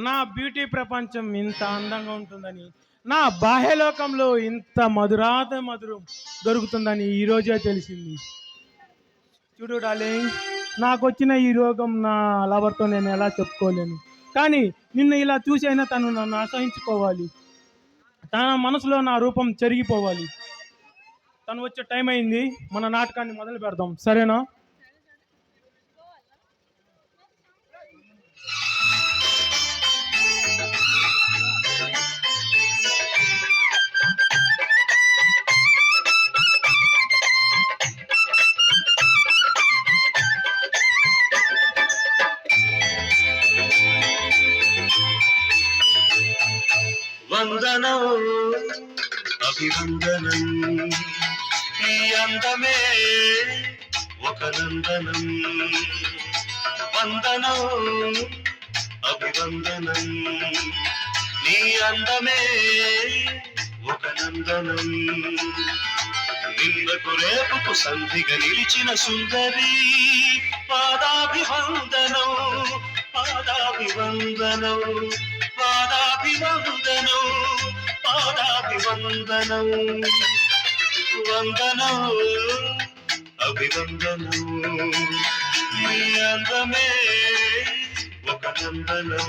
నా బ్యూటీ ప్రపంచం ఇంత అందంగా ఉంటుందని నా బాహ్యలోకంలో ఇంత మధురాత మధురం దొరుకుతుందని ఈ రోజే తెలిసింది. చూడు డార్లింగ్ నాకు వచ్చిన ఈ రోగం నా లవర్తో నేను ఎలా చెప్పుకోలేను. కానీ నిన్ను ఇలా చూసైనా తను నన్ను అసహించుకోవాలి. తన మనసులో నా రూపం చెరిగిపోవాలి. తను వచ్చే టైం అయింది మన నాటకాన్ని మొదలు పెడదాం. సరేనా? వందనం అభివందనం నీ అందమే ఒక నందనం. వందనం అభివందనం. నీ అందమే ఒక నందనం. నిన్నకు రేపుకు సంధిగా నిలిచిన సుందరి పాదాభివందనం. పాదాభివందనం పాదాభివందనం. పాదాభివందనం వందనం. అభివందనం మీ అందమే ఒక నందనం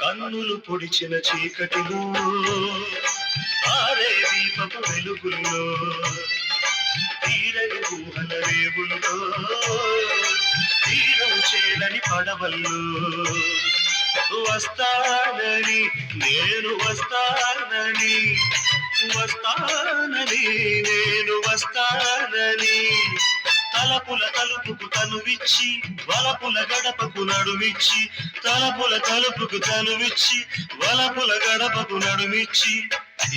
కన్నులు పొడిచిన చీకటిలో ఆరే దీపపు వెలుగుల్లో తీరని ఊహల రేవుల్లో తీరం చేలని పడవల్లో. వస్తానని నేను వస్తానని వస్తానని నేను వస్తానని తలపుల తలుపుకు తనువిచ్చి వలపుల గడపకు నడుమిచ్చి తలపుల తలుపుకు తనువిచ్చి వలపుల గడపకు నడుమిచ్చి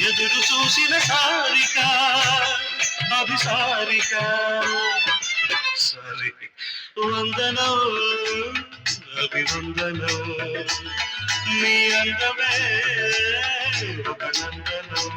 ఎదురు చూసిన సారిక అభిసారిక సరే వందనం అభివందనం నీ అందమే ఒక నందనం.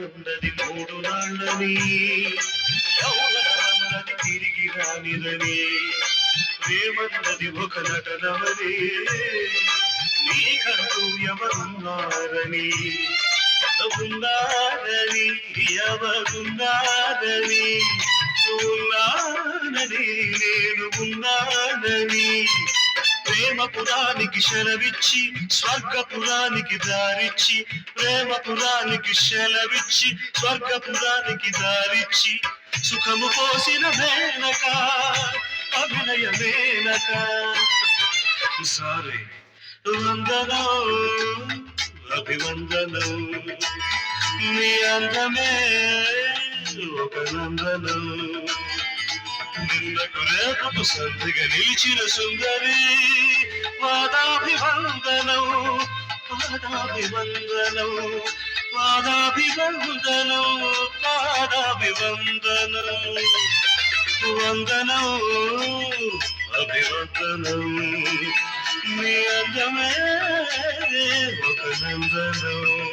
ఉన్నది మూడు నాళ్ళని. యౌవనమన్నది తిరిగి రానిదని. ప్రేమన్నది ఒక నటనమని నీకంటూ ఎవరున్నారని. ఉన్నారని ఎవరున్నారని. ఉన్నానని నేను ఉన్నానని. ప్రేమపురానికి శలవిచ్చి స్వర్గపురానికి దారిచ్చి ప్రేమపురానికి శలవిచ్చి స్వర్గపురానికి దారిచ్చి సుఖము పోసిన మేనక అభినయ మేనక. సారీ వందనో అభివందనో నీ అందమే ఒక నందనో. నిన్నకు రేపకు సంధిగా నిలిచిన సుందరి పాదాభివందనం పాదాభివందనం పాదాభివందనం పాదాభివందనం. వందనం అభివందనం. మీ అందమే ఒక నందనం.